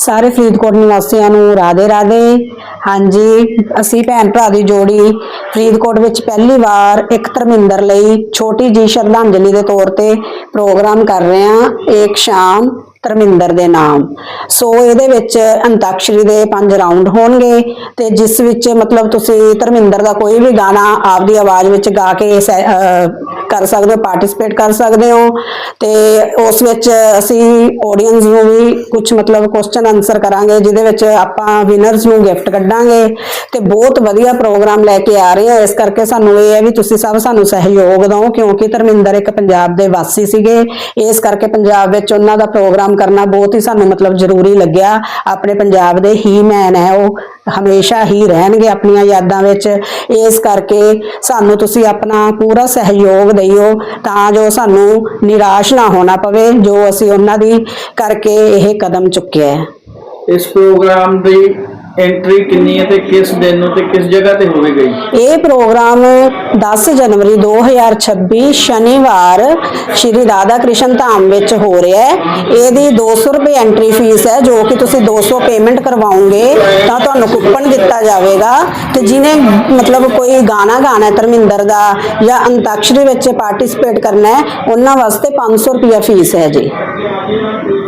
ਸਾਰੇ ਫਰੀਦਕੋਟ ਨਿਵਾਸੀਆਂ ਨੂੰ ਰਾਧੇ ਰਾਧੇ। ਹਾਂਜੀ, ਅਸੀਂ ਭੈਣ ਭਰਾ ਦੀ ਜੋੜੀ ਫਰੀਦਕੋਟ ਵਿੱਚ ਪਹਿਲੀ ਵਾਰ ਇੱਕ ਧਰਮਿੰਦਰ ਲਈ ਛੋਟੀ ਜੀ ਸ਼ਰਧਾਂਜਲੀ ਦੇ ਤੌਰ ਤੇ ਪ੍ਰੋਗਰਾਮ ਕਰ ਰਹੇ ਹਾਂ। ਏਕ ਸ਼ਾਮ ਧਰਮਿੰਦਰ ਦੇ ਨਾਮ। ਸੋ ਇਹਦੇ ਵਿੱਚ ਅੰਤਾਕਸ਼ਰੀ ਦੇ ਪੰਜ ਰਾਉਂਡ ਹੋਣਗੇ ਤੇ ਜਿਸ ਵਿੱਚ ਮਤਲਬ ਤੁਸੀਂ ਧਰਮਿੰਦਰ ਦਾ ਕੋਈ ਵੀ ਗਾਣਾ ਆਪਦੀ ਆਵਾਜ਼ ਵਿੱਚ ਗਾ ਕੇ ਕਰ ਸਕਦੇ ਹੋ ਪਾਰਟਿਸਿਪੇਟ ਕਰ ਸਕਦੇ ਹੋ। ਤੇ ਉਸ ਵਿੱਚ ਅਸੀਂ ਆਡੀਅנס ਨੂੰ ਵੀ ਕੁਝ ਮਤਲਬ ਕੁਐਸਚਨ ਆਨਸਰ ਕਰਾਂਗੇ, ਜਿਹਦੇ ਵਿੱਚ ਆਪਾਂ ਵਿਨਰਸ ਨੂੰ ਗਿਫਟ ਕੱਢਾਂਗੇ। ਤੇ ਬਹੁਤ ਵਧੀਆ ਪ੍ਰੋਗਰਾਮ ਲੈ ਕੇ ਆ ਰਹੇ ਆ। ਇਸ ਕਰਕੇ ਸਾਨੂੰ ਇਹ ਹੈ ਵੀ ਤੁਸੀਂ ਸਭ ਸਾਨੂੰ ਸਹਿਯੋਗ ਦਿਓ, ਕਿਉਂਕਿ ਧਰਮਿੰਦਰ ਇੱਕ ਪੰਜਾਬ ਦੇ ਵਾਸੀ ਸੀਗੇ। ਇਸ ਕਰਕੇ ਪੰਜਾਬ ਵਿੱਚ ਉਹਨਾਂ ਦਾ ਪ੍ਰੋਗਰਾਮ ਕਰਨਾ ਬਹੁਤ ਹੀ ਸਾਨੂੰ ਮਤਲਬ ਜ਼ਰੂਰੀ ਲੱਗਿਆ। ਆਪਣੇ ਪੰਜਾਬ ਦੇ ਹੀ ਮੈਨ ਹੈ ਉਹ, ਹਮੇਸ਼ਾ ਹੀ ਰਹਿਣਗੇ ਆਪਣੀਆਂ ਯਾਦਾਂ ਵਿੱਚ। ਇਸ ਕਰਕੇ ਸਾਨੂੰ ਤੁਸੀਂ ਆਪਣਾ ਪੂਰਾ ਸਹਿਯੋਗ ਦਿਓ ਤਾਂ ਜੋ ਸਾਨੂੰ ਨਿਰਾਸ਼ ਨਾ ਹੋਣਾ ਪਵੇ, ਜੋ ਅਸੀਂ ਉਹਨਾਂ ਦੀ ਕਰਕੇ ਇਹ ਕਦਮ ਚੁੱਕਿਆ ਹੈ। ਇਸ ਪ੍ਰੋਗਰਾਮ ਦੀ ਐਂਟਰੀ ਕਿੰਨੀ ਹੈ ਤੇ ਕਿਸ ਦਿਨ ਨੂੰ ਤੇ ਕਿਸ ਜਗ੍ਹਾ ਤੇ ਹੋਵੇਗਾ ਜੀ ਇਹ ਪ੍ਰੋਗਰਾਮ 10 ਜਨਵਰੀ 2026 ਸ਼ਨੀਵਾਰ ਸ਼੍ਰੀ ਰਾਧਾ ਕ੍ਰਿਸ਼ਨ ਧਾਮ ਵਿੱਚ ਹੋ ਰਿਹਾ ਹੈ। ਇਹਦੀ 200 ਰੁਪਏ ਐਂਟਰੀ ਫੀਸ ਹੈ, ਜੋ ਕਿ ਤੁਸੀਂ 200 ਪੇਮੈਂਟ ਕਰਵਾਉਂਗੇ ਤਾਂ ਤੁਹਾਨੂੰ ਕੂਪਨ ਦਿੱਤਾ ਜਾਵੇਗਾ। ਤੇ ਜਿਹਨੇ ਮਤਲਬ ਕੋਈ ਗਾਣਾ ਗਾਣਾ ਹੈ ਧਰਮਿੰਦਰ ਦਾ ਜਾਂ ਅੰਤਾਕਸ਼ਰੀ ਵਿੱਚ ਪਾਰਟਿਸਿਪੇਟ ਕਰਨਾ ਹੈ, ਉਹਨਾਂ ਵਾਸਤੇ 500 ਰੁਪਏ ਫੀਸ ਹੈ ਜੀ।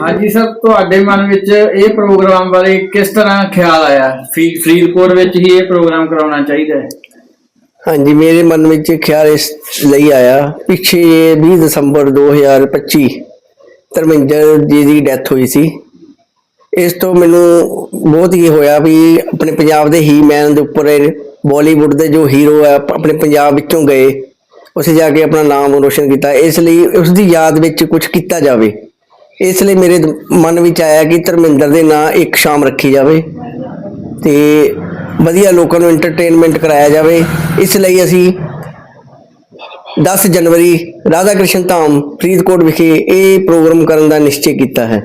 ਹਾਂਜੀ ਸਰ, ਤੁਹਾਡੇ ਮਨ ਵਿੱਚ ਇਹ ਪ੍ਰੋਗਰਾਮ ਬਾਰੇ ਕਿਸ ਤਰ੍ਹਾਂ ਖਿਆਲ ਆਇਆ? ਫਰੀਦਕੋਟ ਵਿੱਚ ਹੀ ਇਹ ਪ੍ਰੋਗਰਾਮ ਕਰਾਉਣਾ ਚਾਹੀਦਾ ਹੈ। ਹਾਂਜੀ, ਮੇਰੇ ਮਨ ਵਿੱਚ ਖਿਆਲ ਇਸ ਲਈ ਆਇਆ, ਪਿੱਛੇ 20 ਦਸੰਬਰ 2025 ਧਰਮਿੰਦਰ ਜੀ ਦੀ ਡੈਥ ਹੋਈ ਸੀ। ਇਸ ਤੋਂ ਮੈਨੂੰ ਬਹੁਤ ਹੀ ਹੋਇਆ ਵੀ ਆਪਣੇ ਪੰਜਾਬ ਦੇ ਹੀ ਮੈਨ ਦੇ ਉੱਪਰ ਬਾਲੀਵੁੱਡ ਦੇ ਜੋ ਹੀਰੋ ਆ ਆਪਣੇ ਪੰਜਾਬ ਵਿੱਚੋਂ ਗਏ ਉਸੇ ਜਾ ਕੇ ਆਪਣਾ ਨਾਮ ਰੋਸ਼ਨ ਕੀਤਾ। ਇਸ ਲਈ ਉਸ ਦੀ ਯਾਦ ਵਿੱਚ ਕੁਝ ਕੀਤਾ ਜਾਵੇ। ਇਸ ਲਈ ਮੇਰੇ ਮਨ ਵਿੱਚ ਆਇਆ ਕਿ ਧਰਮਿੰਦਰ ਦੇ ਨਾਂ ਇੱਕ ਸ਼ਾਮ ਰੱਖੀ ਜਾਵੇ ਤੇ ਵਧੀਆ ਲੋਕਾਂ ਨੂੰ ਐਂਟਰਟੇਨਮੈਂਟ ਕਰਾਇਆ ਜਾਵੇ। ਇਸ ਲਈ ਅਸੀਂ 10 ਜਨਵਰੀ ਰਾਧਾ ਕ੍ਰਿਸ਼ਨ ਧਾਮ ਫਰੀਦਕੋਟ ਵਿਖੇ ਇਹ ਪ੍ਰੋਗਰਾਮ ਕਰਨ ਦਾ ਨਿਸ਼ਚੈ ਕੀਤਾ ਹੈ।